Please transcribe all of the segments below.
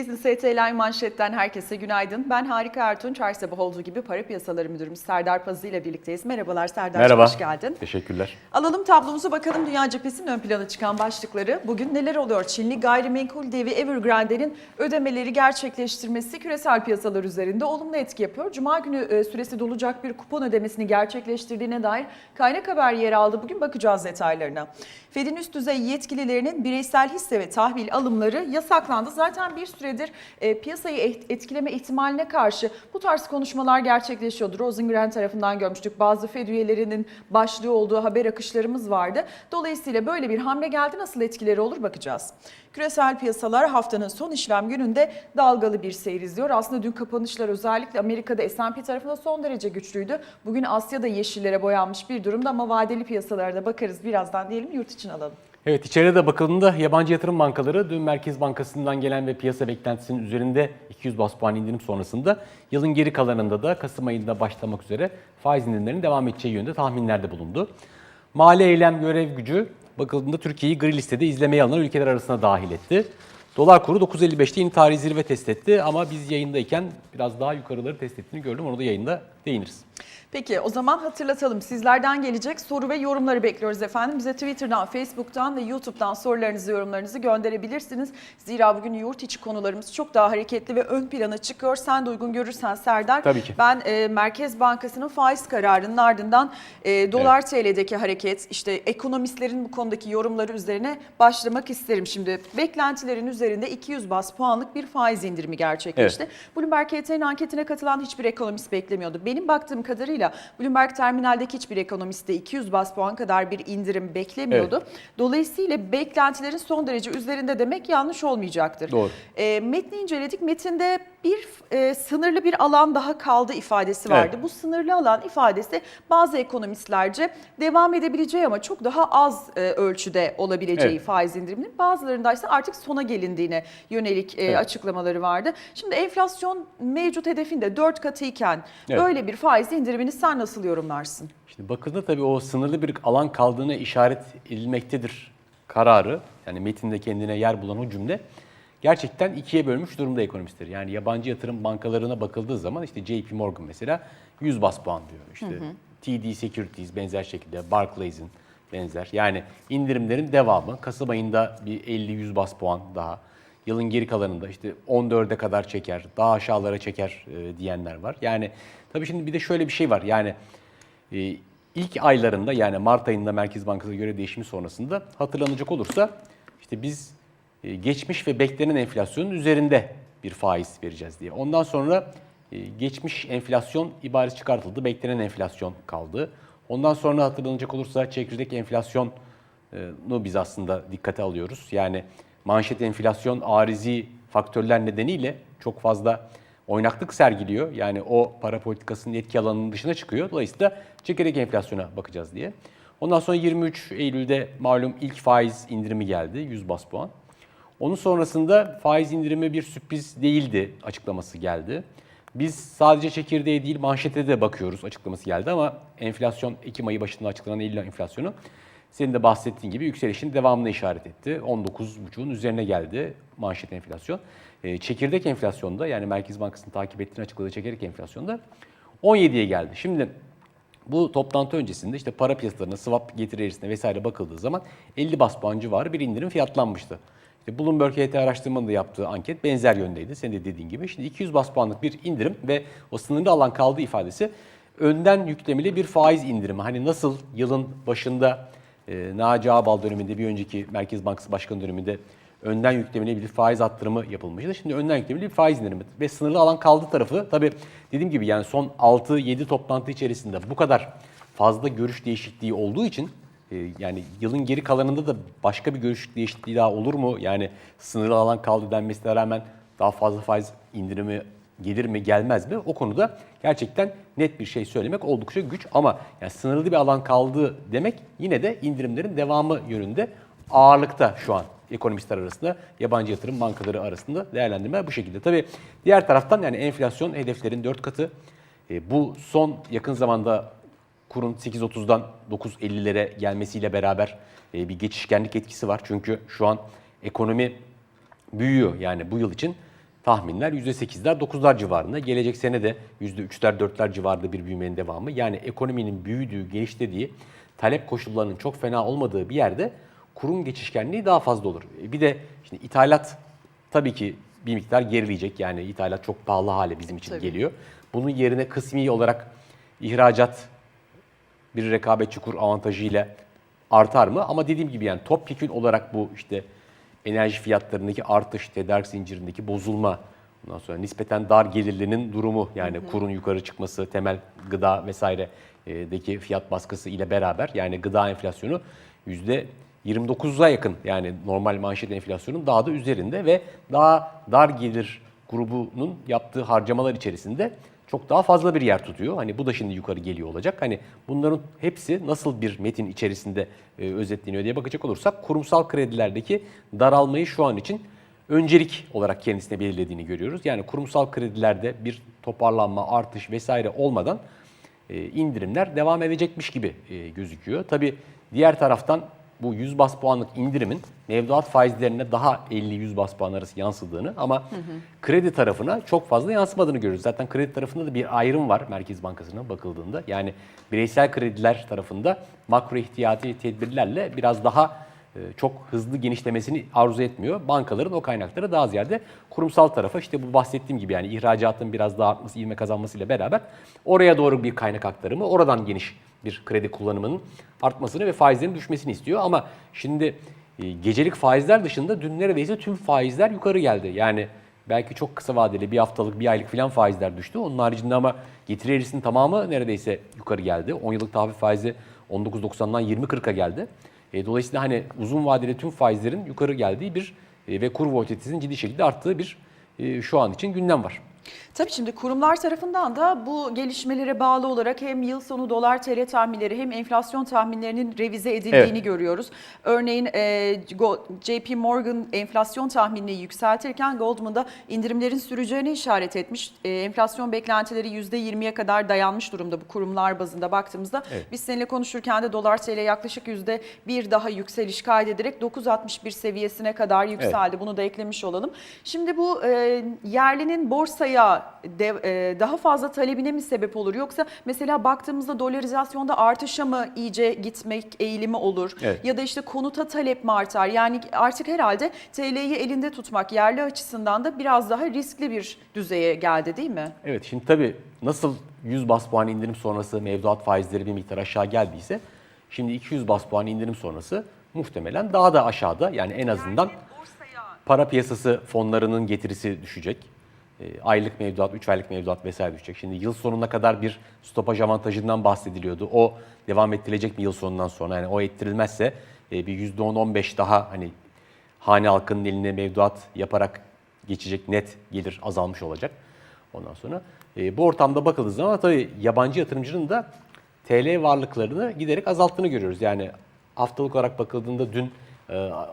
Business ETL manşetten herkese günaydın. Ben Harika Ertunç. Her sabah olduğu gibi para piyasaları müdürümüz Serdar Pazı ile birlikteyiz. Merhabalar Serdar. Merhaba. Hoş geldin. Teşekkürler. Alalım tablomuzu bakalım dünya cephesinin ön plana çıkan başlıkları. Bugün neler oluyor? Çinli gayrimenkul devi Evergrande'nin ödemeleri gerçekleştirmesi küresel piyasalar üzerinde olumlu etki yapıyor. Cuma günü e, süresi dolacak bir kupon ödemesini gerçekleştirdiğine dair kaynak haber yer aldı. Bugün bakacağız detaylarına. Fed'in üst düzey yetkililerinin bireysel hisse ve tahvil alımları yasaklandı. Zaten bir süredir e, piyasayı et- etkileme ihtimaline karşı bu tarz konuşmalar gerçekleşiyordu. Rosengren tarafından görmüştük. Bazı Fed üyelerinin başlığı olduğu haber akışlarımız vardı. Dolayısıyla böyle bir hamle geldi. Nasıl etkileri olur bakacağız. Küresel piyasalar haftanın son işlem gününde dalgalı bir seyir izliyor. Aslında dün kapanışlar özellikle Amerika'da S&P tarafında son derece güçlüydü. Bugün Asya'da yeşillere boyanmış bir durumda ama vadeli piyasalarda bakarız birazdan diyelim yurt için alalım. Evet içeriye de bakıldığında yabancı yatırım bankaları dün Merkez Bankası'ndan gelen ve piyasa beklentisinin üzerinde 200 bas puan indirim sonrasında yılın geri kalanında da Kasım ayında başlamak üzere faiz indirimlerinin devam edeceği yönde tahminlerde bulundu. Mali eylem görev gücü bakıldığında Türkiye'yi gri listede izlemeye alınan ülkeler arasına dahil etti. Dolar kuru 9.55'te yeni tarihi zirve test etti ama biz yayındayken biraz daha yukarıları test ettiğini gördüm. Onu da yayında değiniriz. Peki o zaman hatırlatalım. Sizlerden gelecek soru ve yorumları bekliyoruz efendim. Bize Twitter'dan, Facebook'tan ve YouTube'dan sorularınızı, yorumlarınızı gönderebilirsiniz. Zira bugün yurt içi konularımız çok daha hareketli ve ön plana çıkıyor. Sen de uygun görürsen Serdar. Tabii ki. Ben e, Merkez Bankası'nın faiz kararının ardından e, dolar TL'deki hareket, işte ekonomistlerin bu konudaki yorumları üzerine başlamak isterim. Şimdi beklentilerin üzerinde 200 bas puanlık bir faiz indirimi gerçekleşti. Bloomberg HT'nin anketine katılan hiçbir ekonomist beklemiyordu. Benim baktığım kadarıyla Bloomberg terminaldeki hiçbir ekonomist de 200 bas puan kadar bir indirim beklemiyordu. Dolayısıyla beklentilerin son derece üzerinde demek yanlış olmayacaktır. Doğru. E, metni inceledik. Metinde bir e, sınırlı bir alan daha kaldı ifadesi vardı. Evet. Bu sınırlı alan ifadesi bazı ekonomistlerce devam edebileceği ama çok daha az e, ölçüde olabileceği Evet. faiz indiriminin bazılarında ise artık sona gelindiğine yönelik e, Evet. açıklamaları vardı. Şimdi enflasyon mevcut hedefinde 4 katıyken Evet. Böyle bir faiz indirimini sen nasıl yorumlarsın? Şimdi bakıldığında tabii o sınırlı bir alan kaldığına işaret edilmektedir kararı. Yani metinde kendine yer bulan o cümle gerçekten ikiye bölmüş durumda ekonomistler. Yani yabancı yatırım bankalarına bakıldığı zaman işte JP Morgan mesela 100 bas puan diyor. İşte TD Securities benzer şekilde Barclays'in benzer. Yani indirimlerin devamı Kasım ayında bir 50-100 bas puan daha. Yılın geri kalanında işte 14'e kadar çeker, daha aşağılara çeker e, diyenler var. Yani tabii şimdi bir de şöyle bir şey var. Yani e, ilk aylarında yani Mart ayında Merkez Bankası göre değişimi sonrasında hatırlanacak olursa işte biz e, geçmiş ve beklenen enflasyonun üzerinde bir faiz vereceğiz diye. Ondan sonra e, geçmiş enflasyon ibaresi çıkartıldı, beklenen enflasyon kaldı. Ondan sonra hatırlanacak olursa çekirdek enflasyonu biz aslında dikkate alıyoruz. Yani manşet enflasyon arizi faktörler nedeniyle çok fazla oynaklık sergiliyor. Yani o para politikasının etki alanının dışına çıkıyor. Dolayısıyla çekirdek enflasyona bakacağız diye. Ondan sonra 23 Eylül'de malum ilk faiz indirimi geldi 100 bas puan. Onun sonrasında faiz indirimi bir sürpriz değildi açıklaması geldi. Biz sadece çekirdeğe değil manşete de bakıyoruz açıklaması geldi ama enflasyon Ekim ayı başında açıklanan Eylül enflasyonu senin de bahsettiğin gibi yükselişin devamını işaret etti. 19,5'un üzerine geldi manşet enflasyon. Ee, Çekirdek enflasyonda yani Merkez Bankası'nın takip ettiğini açıkladığı çekirdek enflasyonda 17'ye geldi. Şimdi bu toplantı öncesinde işte para piyasalarına, swap getiri eğrisine vesaire bakıldığı zaman 50 bas puan civarı bir indirim fiyatlanmıştı. İşte Bloomberg HT araştırmanın da yaptığı anket benzer yöndeydi. Senin de dediğin gibi. Şimdi 200 bas puanlık bir indirim ve o sınırlı alan kaldığı ifadesi önden yüklemeli bir faiz indirimi. Hani nasıl yılın başında e, Naci Ağbal döneminde bir önceki Merkez Bankası Başkanı döneminde önden yüklemeli bir faiz arttırımı yapılmıştı. Şimdi önden yüklemeli bir faiz indirimi ve sınırlı alan kaldı tarafı tabii dediğim gibi yani son 6-7 toplantı içerisinde bu kadar fazla görüş değişikliği olduğu için e, yani yılın geri kalanında da başka bir görüş değişikliği daha olur mu? Yani sınırlı alan kaldı denmesine rağmen daha fazla faiz indirimi gelir mi gelmez mi? O konuda gerçekten net bir şey söylemek oldukça güç ama yani sınırlı bir alan kaldı demek yine de indirimlerin devamı yönünde ağırlıkta şu an ekonomistler arasında, yabancı yatırım bankaları arasında değerlendirme bu şekilde. Tabii diğer taraftan yani enflasyon hedeflerin 4 katı. E, bu son yakın zamanda kurun 8.30'dan 9.50'lere gelmesiyle beraber e, bir geçişkenlik etkisi var. Çünkü şu an ekonomi büyüyor yani bu yıl için tahminler %8'ler 9'lar civarında. Gelecek sene de %3'ler 4'ler civarında bir büyümenin devamı. Yani ekonominin büyüdüğü, genişlediği, talep koşullarının çok fena olmadığı bir yerde kurun geçişkenliği daha fazla olur. E, Bir de şimdi ithalat tabii ki bir miktar gerileyecek. Yani ithalat çok pahalı hale bizim için Tabii. geliyor. Bunun yerine kısmi olarak ihracat bir rekabetçi kur avantajıyla artar mı? Ama dediğim gibi yani topyekün olarak bu işte enerji fiyatlarındaki artış, tedarik zincirindeki bozulma, ondan sonra nispeten dar gelirlinin durumu yani kurun yukarı çıkması, temel gıda vesairedeki fiyat baskısı ile beraber yani gıda enflasyonu yüzde 29'a yakın. Yani normal manşet enflasyonun daha da üzerinde ve daha dar gelir grubunun yaptığı harcamalar içerisinde çok daha fazla bir yer tutuyor. Hani bu da şimdi yukarı geliyor olacak. Hani bunların hepsi nasıl bir metin içerisinde e, özetleniyor diye bakacak olursak kurumsal kredilerdeki daralmayı şu an için öncelik olarak kendisine belirlediğini görüyoruz. Yani kurumsal kredilerde bir toparlanma, artış vesaire olmadan e, indirimler devam edecekmiş gibi e, gözüküyor. Tabii diğer taraftan bu 100 bas puanlık indirimin mevduat faizlerine daha 50-100 bas puan arası yansıdığını ama kredi tarafına çok fazla yansımadığını görüyoruz. Zaten kredi tarafında da bir ayrım var Merkez Bankası'na bakıldığında. Yani bireysel krediler tarafında makro ihtiyati tedbirlerle biraz daha e, çok hızlı genişlemesini arzu etmiyor. Bankaların o kaynakları daha ziyade kurumsal tarafa işte bu bahsettiğim gibi yani ihracatın biraz daha artması, ivme kazanmasıyla beraber oraya doğru bir kaynak aktarımı, oradan geniş bir kredi kullanımının artmasını ve faizlerin düşmesini istiyor. Ama şimdi e, gecelik faizler dışında dün neredeyse tüm faizler yukarı geldi. Yani belki çok kısa vadeli bir haftalık, bir aylık filan faizler düştü. Onun haricinde ama getiri eğrisinin tamamı neredeyse yukarı geldi. 10 yıllık tahvil faizi 19.90'dan 20.40'a geldi. E, dolayısıyla hani uzun vadeli tüm faizlerin yukarı geldiği bir e, ve kur volatilitesinin ciddi şekilde arttığı bir şu an için gündem var. Tabii şimdi kurumlar tarafından da bu gelişmelere bağlı olarak hem yıl sonu dolar TL tahminleri hem enflasyon tahminlerinin revize edildiğini Evet. görüyoruz. Örneğin e, JP Morgan enflasyon tahminini yükseltirken Goldman'da indirimlerin süreceğine işaret etmiş. E, enflasyon beklentileri %20'ye kadar dayanmış durumda bu kurumlar bazında baktığımızda. Evet. Biz seninle konuşurken de dolar TL yaklaşık %1 daha yükseliş kaydederek 9.61 seviyesine kadar yükseldi. Bunu da eklemiş olalım. Şimdi bu e, yerlinin borsaya de- e, daha fazla talebine mi sebep olur? Yoksa mesela baktığımızda dolarizasyonda artışa mı iyice gitmek eğilimi olur? Evet. Ya da işte konuta talep mi artar? Yani artık herhalde TL'yi elinde tutmak yerli açısından da biraz daha riskli bir düzeye geldi değil mi? Evet şimdi tabii nasıl 100 bas puan indirim sonrası mevduat faizleri bir miktar aşağı geldiyse şimdi 200 bas puan indirim sonrası muhtemelen daha da aşağıda yani en azından para piyasası fonlarının getirisi düşecek. E, aylık mevduat, 3 aylık mevduat vesaire düşecek. Şimdi yıl sonuna kadar bir stopaj avantajından bahsediliyordu. O devam ettirilecek mi yıl sonundan sonra? Yani o ettirilmezse e, bir %10-15 daha hani hane halkının eline mevduat yaparak geçecek net gelir azalmış olacak. Ondan sonra e, bu ortamda bakıldığı zaman tabii yabancı yatırımcının da TL varlıklarını giderek azalttığını görüyoruz. Yani haftalık olarak bakıldığında dün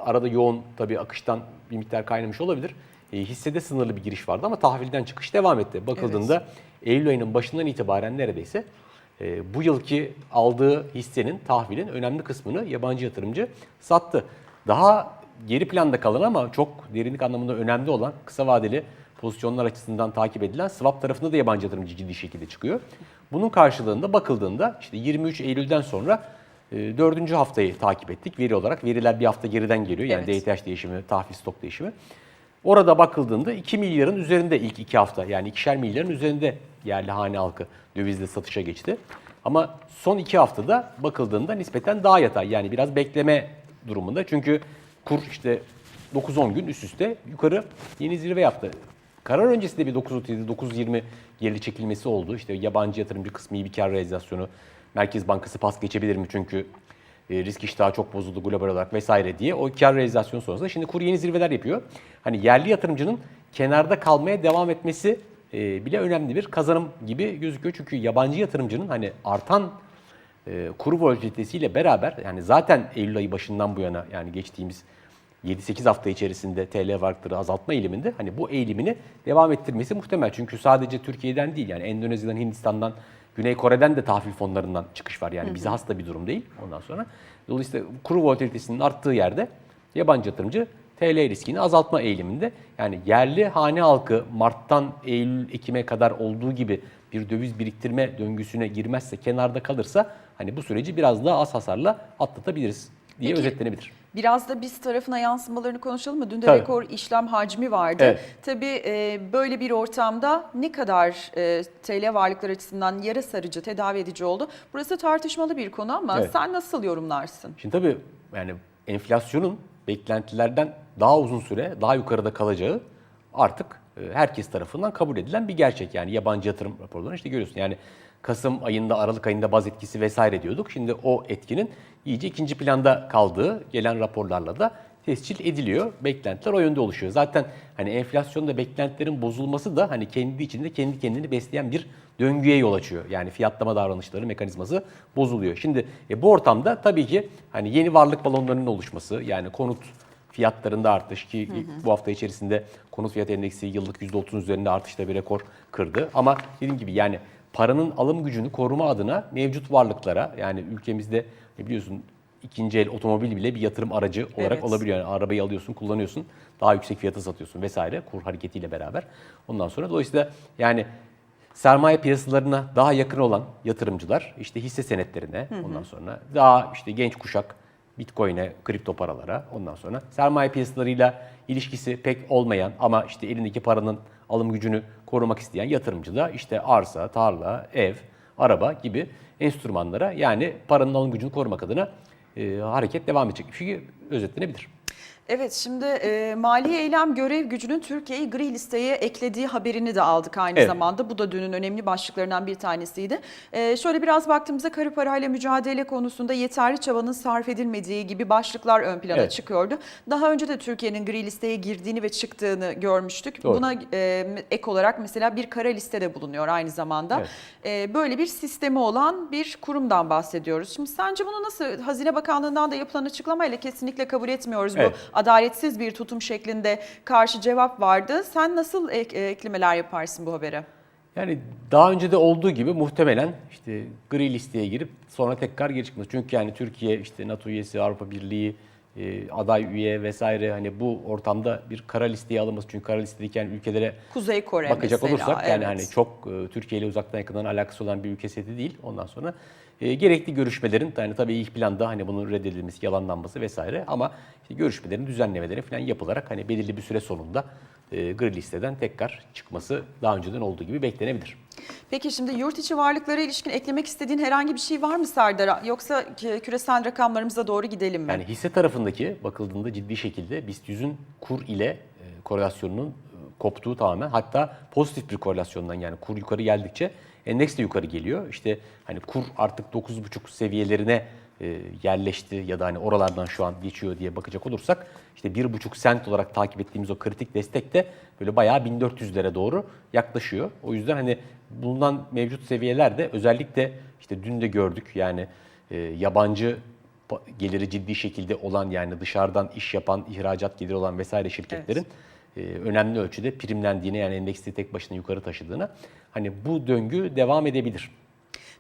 arada yoğun tabii akıştan bir miktar kaynamış olabilir. E, hissede sınırlı bir giriş vardı ama tahvilden çıkış devam etti. Bakıldığında Eylül ayının başından itibaren neredeyse e, bu yılki aldığı hissenin, tahvilin önemli kısmını yabancı yatırımcı sattı. Daha geri planda kalan ama çok derinlik anlamında önemli olan kısa vadeli pozisyonlar açısından takip edilen swap tarafında da yabancı yatırımcı ciddi şekilde çıkıyor. Bunun karşılığında bakıldığında işte 23 Eylül'den sonra e, dördüncü haftayı takip ettik veri olarak. Veriler bir hafta geriden geliyor yani Evet. DTH değişimi, tahvil stok değişimi. Orada bakıldığında 2 milyarın üzerinde ilk iki hafta yani ikişer milyarın üzerinde yerli hane halkı dövizle satışa geçti. Ama son iki haftada bakıldığında nispeten daha yatay yani biraz bekleme durumunda. Çünkü kur işte 9-10 gün üst üste yukarı yeni zirve yaptı. Karar öncesinde bir 9.37, 9.20 geri çekilmesi oldu. İşte yabancı yatırımcı kısmı bir kar realizasyonu. Merkez Bankası pas geçebilir mi? Çünkü e, risk iştahı çok bozuldu global olarak vesaire diye. O kar realizasyonu sonrasında şimdi kur yeni zirveler yapıyor. Hani yerli yatırımcının kenarda kalmaya devam etmesi e, bile önemli bir kazanım gibi gözüküyor. Çünkü yabancı yatırımcının hani artan e, kuru volatilitesiyle beraber yani zaten Eylül ayı başından bu yana yani geçtiğimiz 7-8 hafta içerisinde TL varlıkları azaltma eğiliminde hani bu eğilimini devam ettirmesi muhtemel. Çünkü sadece Türkiye'den değil yani Endonezya'dan, Hindistan'dan, Güney Kore'den de tahvil fonlarından çıkış var. Yani bize has da bir durum değil ondan sonra. Dolayısıyla kuru volatilitesinin arttığı yerde yabancı yatırımcı TL riskini azaltma eğiliminde. Yani yerli hane halkı Mart'tan Eylül, Ekim'e kadar olduğu gibi bir döviz biriktirme döngüsüne girmezse, kenarda kalırsa hani bu süreci biraz daha az hasarla atlatabiliriz diye Peki, özetlenebilir. Biraz da biz tarafına yansımalarını konuşalım mı? Dün de Tabii. rekor işlem hacmi vardı. Evet. Tabii e, böyle bir ortamda ne kadar e, TL varlıklar açısından yara sarıcı, tedavi edici oldu? Burası tartışmalı bir konu ama Evet. sen nasıl yorumlarsın? Şimdi tabii yani enflasyonun beklentilerden daha uzun süre daha yukarıda kalacağı artık herkes tarafından kabul edilen bir gerçek. Yani yabancı yatırım raporlarını işte görüyorsun. Yani Kasım ayında, Aralık ayında baz etkisi vesaire diyorduk. Şimdi o etkinin iyice ikinci planda kaldığı gelen raporlarla da tescil ediliyor. Beklentiler o yönde oluşuyor. Zaten hani enflasyonda beklentilerin bozulması da hani kendi içinde kendi kendini besleyen bir döngüye yol açıyor. Yani fiyatlama davranışları mekanizması bozuluyor. Şimdi e, bu ortamda tabii ki hani yeni varlık balonlarının oluşması yani konut fiyatlarında artış ki bu hafta içerisinde konut fiyat endeksi yıllık %30'un üzerinde artışla bir rekor kırdı. Ama dediğim gibi yani paranın alım gücünü koruma adına mevcut varlıklara yani ülkemizde biliyorsun ikinci el otomobil bile bir yatırım aracı olarak Evet. olabiliyor. Yani arabayı alıyorsun, kullanıyorsun, daha yüksek fiyata satıyorsun vesaire kur hareketiyle beraber. Ondan sonra dolayısıyla yani sermaye piyasalarına daha yakın olan yatırımcılar işte hisse senetlerine ondan sonra daha işte genç kuşak Bitcoin'e, kripto paralara ondan sonra sermaye piyasalarıyla ilişkisi pek olmayan ama işte elindeki paranın alım gücünü korumak isteyen yatırımcı da işte arsa, tarla, ev, araba gibi enstrümanlara yani paranın alım gücünü korumak adına e, hareket devam edecek. Çünkü özetlenebilir. Evet şimdi e, mali eylem görev gücünün Türkiye'yi gri listeye eklediği haberini de aldık aynı Evet. zamanda. Bu da dünün önemli başlıklarından bir tanesiydi. E, şöyle biraz baktığımızda karı parayla mücadele konusunda yeterli çabanın sarf edilmediği gibi başlıklar ön plana Evet. çıkıyordu. Daha önce de Türkiye'nin gri listeye girdiğini ve çıktığını görmüştük. Doğru. Buna e, ek olarak mesela bir kara listede bulunuyor aynı zamanda. Evet. E, böyle bir sistemi olan bir kurumdan bahsediyoruz. Şimdi sence bunu nasıl Hazine Bakanlığı'ndan da yapılan açıklamayla kesinlikle kabul etmiyoruz Evet. bu adaletsiz bir tutum şeklinde karşı cevap vardı. Sen nasıl ek- eklemeler yaparsın bu habere? Yani daha önce de olduğu gibi muhtemelen işte gri listeye girip sonra tekrar geri çıkması. Çünkü yani Türkiye işte NATO üyesi, Avrupa Birliği, e, aday üye vesaire hani bu ortamda bir kara listeye alınması. Çünkü kara listedeyken ülkelere Kuzey Kore bakacak mesela. olursak yani evet. hani çok e, Türkiye ile uzaktan yakından alakası olan bir ülke seti değil. Ondan sonra e, gerekli görüşmelerin yani tabii ilk planda hani bunun reddedilmesi, yalanlanması vesaire ama işte görüşmelerin düzenlemeleri falan yapılarak hani belirli bir süre sonunda e, gri listeden tekrar çıkması daha önceden olduğu gibi beklenebilir. Peki şimdi yurt içi varlıklara ilişkin eklemek istediğin herhangi bir şey var mı Serdar? Yoksa kü- küresel rakamlarımıza doğru gidelim mi? Yani hisse tarafındaki bakıldığında ciddi şekilde BIST 100'ün kur ile e, korelasyonunun e, koptuğu tamamen hatta pozitif bir korelasyondan yani kur yukarı geldikçe endeks de yukarı geliyor. İşte hani kur artık 9,5 seviyelerine e, yerleşti ya da hani oralardan şu an geçiyor diye bakacak olursak işte 1,5 sent olarak takip ettiğimiz o kritik destek de böyle bayağı 1400'lere doğru yaklaşıyor. O yüzden hani bulunan mevcut seviyeler de özellikle işte dün de gördük yani e, yabancı geliri ciddi şekilde olan yani dışarıdan iş yapan, ihracat geliri olan vesaire şirketlerin e, önemli ölçüde primlendiğine yani endeksi tek başına yukarı taşıdığına hani bu döngü devam edebilir.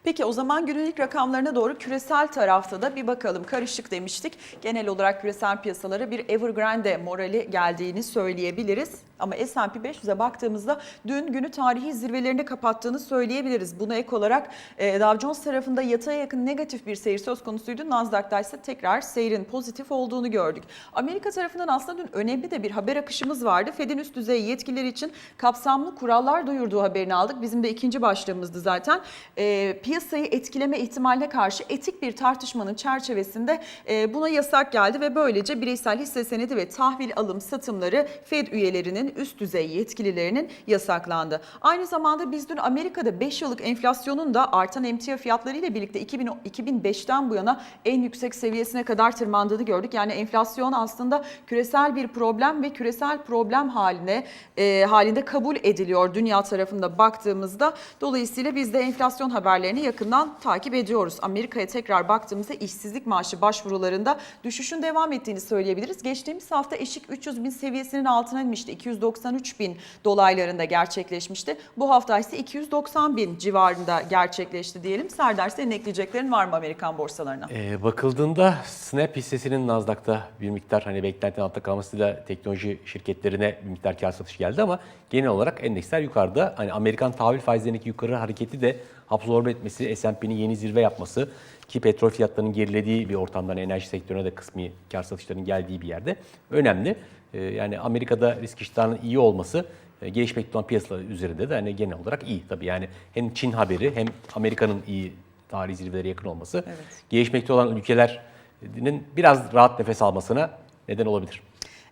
Peki o zaman günlük rakamlarına doğru küresel tarafta da bir bakalım. Karışık demiştik. Genel olarak küresel piyasalara bir Evergrande morali geldiğini söyleyebiliriz. Ama S&P 500'e baktığımızda dün günü tarihi zirvelerinde kapattığını söyleyebiliriz. Buna ek olarak e, Dow Jones tarafında yataya yakın negatif bir seyir söz konusuydu. Nasdaq'ta ise tekrar seyrin pozitif olduğunu gördük. Amerika tarafından aslında dün önemli de bir haber akışımız vardı. Fed'in üst düzey yetkilileri için kapsamlı kurallar duyurduğu haberini aldık. Bizim de ikinci başlığımızdı zaten. E, piyasayı etkileme ihtimaline karşı etik bir tartışmanın çerçevesinde e, buna yasak geldi ve böylece bireysel hisse senedi ve tahvil alım satımları Fed üyelerinin üst düzey yetkililerinin yasaklandı. Aynı zamanda biz dün Amerika'da 5 yıllık enflasyonun da artan emtia fiyatları ile birlikte 2000 2005'ten bu yana en yüksek seviyesine kadar tırmandığını gördük. Yani enflasyon aslında küresel bir problem ve küresel problem haline e, halinde kabul ediliyor dünya tarafında baktığımızda. Dolayısıyla biz de enflasyon haberlerini haberini yakından takip ediyoruz. Amerika'ya tekrar baktığımızda işsizlik maaşı başvurularında düşüşün devam ettiğini söyleyebiliriz. Geçtiğimiz hafta eşik 300 bin seviyesinin altına inmişti. 293 bin dolaylarında gerçekleşmişti. Bu hafta ise 290 bin civarında gerçekleşti diyelim. Serdar senin ekleyeceklerin var mı Amerikan borsalarına? Ee, bakıldığında Snap hissesinin Nasdaq'ta bir miktar hani beklentinin altta kalmasıyla teknoloji şirketlerine bir miktar kar satışı geldi ama genel olarak endeksler yukarıda. Hani Amerikan tahvil faizlerindeki yukarı hareketi de absorbe etmesi, S&P'nin yeni zirve yapması ki petrol fiyatlarının gerilediği bir ortamdan enerji sektörüne de kısmi kar satışlarının geldiği bir yerde önemli. Ee, yani Amerika'da risk iştahının iyi olması e, gelişmekte olan piyasalar üzerinde de hani genel olarak iyi tabii. Yani hem Çin haberi hem Amerika'nın iyi tarihi zirvelere yakın olması Evet. gelişmekte olan ülkelerin biraz rahat nefes almasına neden olabilir.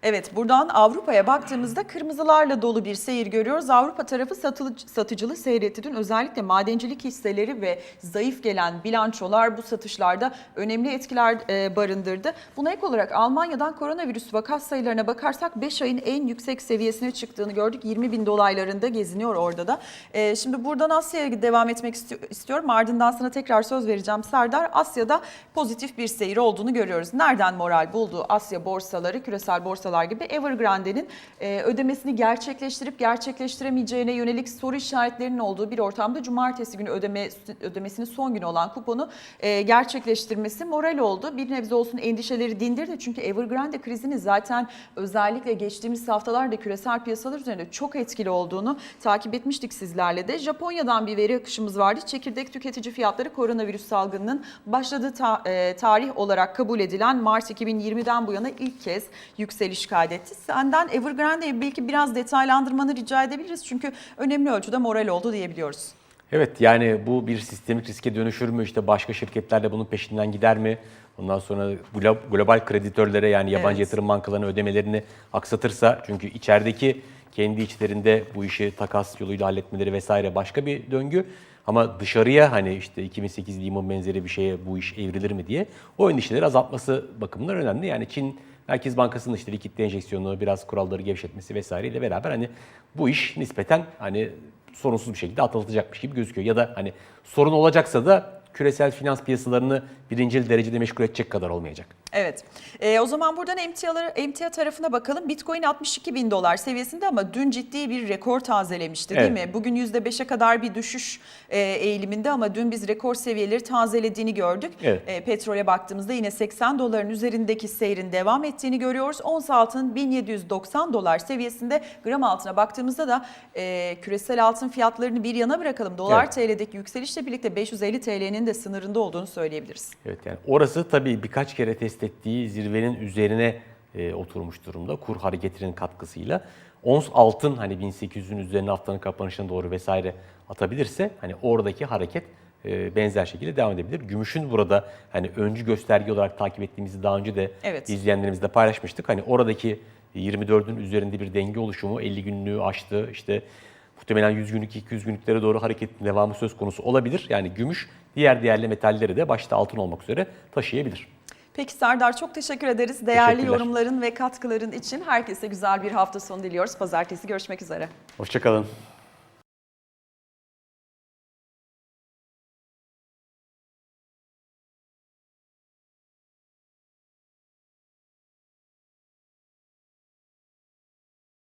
Evet buradan Avrupa'ya baktığımızda kırmızılarla dolu bir seyir görüyoruz. Avrupa tarafı satılı, satıcılı seyretti dün. Özellikle madencilik hisseleri ve zayıf gelen bilançolar bu satışlarda önemli etkiler e, barındırdı. Buna ek olarak Almanya'dan koronavirüs vaka sayılarına bakarsak 5 ayın en yüksek seviyesine çıktığını gördük. 20 bin dolaylarında geziniyor orada da. E, şimdi buradan Asya'ya devam etmek isti- istiyorum. Ardından sana tekrar söz vereceğim Serdar. Asya'da pozitif bir seyir olduğunu görüyoruz. Nereden moral buldu Asya borsaları, küresel borsalar gibi Evergrande'nin e, ödemesini gerçekleştirip gerçekleştiremeyeceğine yönelik soru işaretlerinin olduğu bir ortamda cumartesi günü ödeme ödemesinin son günü olan kuponu e, gerçekleştirmesi moral oldu. Bir nebze olsun endişeleri dindirdi. Çünkü Evergrande krizinin zaten özellikle geçtiğimiz haftalarda küresel piyasalar üzerinde çok etkili olduğunu takip etmiştik sizlerle de. Japonya'dan bir veri akışımız vardı. Çekirdek tüketici fiyatları koronavirüs salgınının başladığı e, tarih olarak kabul edilen Mart 2020'den bu yana ilk kez yükseliş kaydetti. Senden Evergrande'yi belki biraz detaylandırmanı rica edebiliriz. Çünkü önemli ölçüde moral oldu diyebiliyoruz. Evet yani bu bir sistemik riske dönüşür mü? İşte başka şirketler de bunun peşinden gider mi? Ondan sonra glo- global kreditörlere yani yabancı Evet. yatırım bankalarına ödemelerini aksatırsa çünkü içerideki kendi içlerinde bu işi takas yoluyla halletmeleri vesaire başka bir döngü. Ama dışarıya hani işte 2008 Lehman benzeri bir şeye bu iş evrilir mi diye o endişeleri azaltması bakımından önemli. Yani Çin Merkez Bankası'nın işte likit enjeksiyonu, biraz kuralları gevşetmesi vesaireyle beraber hani bu iş nispeten hani sorunsuz bir şekilde atlatacakmış gibi gözüküyor. Ya da hani sorun olacaksa da küresel finans piyasalarını birincil derecede meşgul edecek kadar olmayacak. Evet. Ee, o zaman buradan emtiaları, emtia tarafına bakalım. Bitcoin 62 bin dolar seviyesinde ama dün ciddi bir rekor tazelemişti değil Evet. mi? Bugün %5'e kadar bir düşüş e, eğiliminde ama dün biz rekor seviyeleri tazelediğini gördük. Evet. E, petrole baktığımızda yine 80 doların üzerindeki seyrin devam ettiğini görüyoruz. Ons altın 1790 dolar seviyesinde gram altına baktığımızda da e, küresel altın fiyatlarını bir yana bırakalım. Dolar Evet. TL'deki yükselişle birlikte 550 TL'nin de sınırında olduğunu söyleyebiliriz. Evet yani orası tabii birkaç kere test ettiği zirvenin üzerine e, oturmuş durumda kur hareketinin katkısıyla. Ons altın hani 1800'ün üzerine haftanın kapanışına doğru vesaire atabilirse hani oradaki hareket e, benzer şekilde devam edebilir. Gümüşün burada hani öncü gösterge olarak takip ettiğimizi daha önce de Evet. izleyenlerimizle paylaşmıştık. Hani oradaki 24'ün üzerinde bir denge oluşumu 50 günlüğü aştı. İşte muhtemelen 100 günlük 200 günlüklere doğru hareketin devamı söz konusu olabilir. Yani gümüş diğer değerli metalleri de başta altın olmak üzere taşıyabilir. Peki Serdar çok teşekkür ederiz. Değerli yorumların ve katkıların için herkese güzel bir hafta sonu diliyoruz. Pazartesi görüşmek üzere. Hoşçakalın.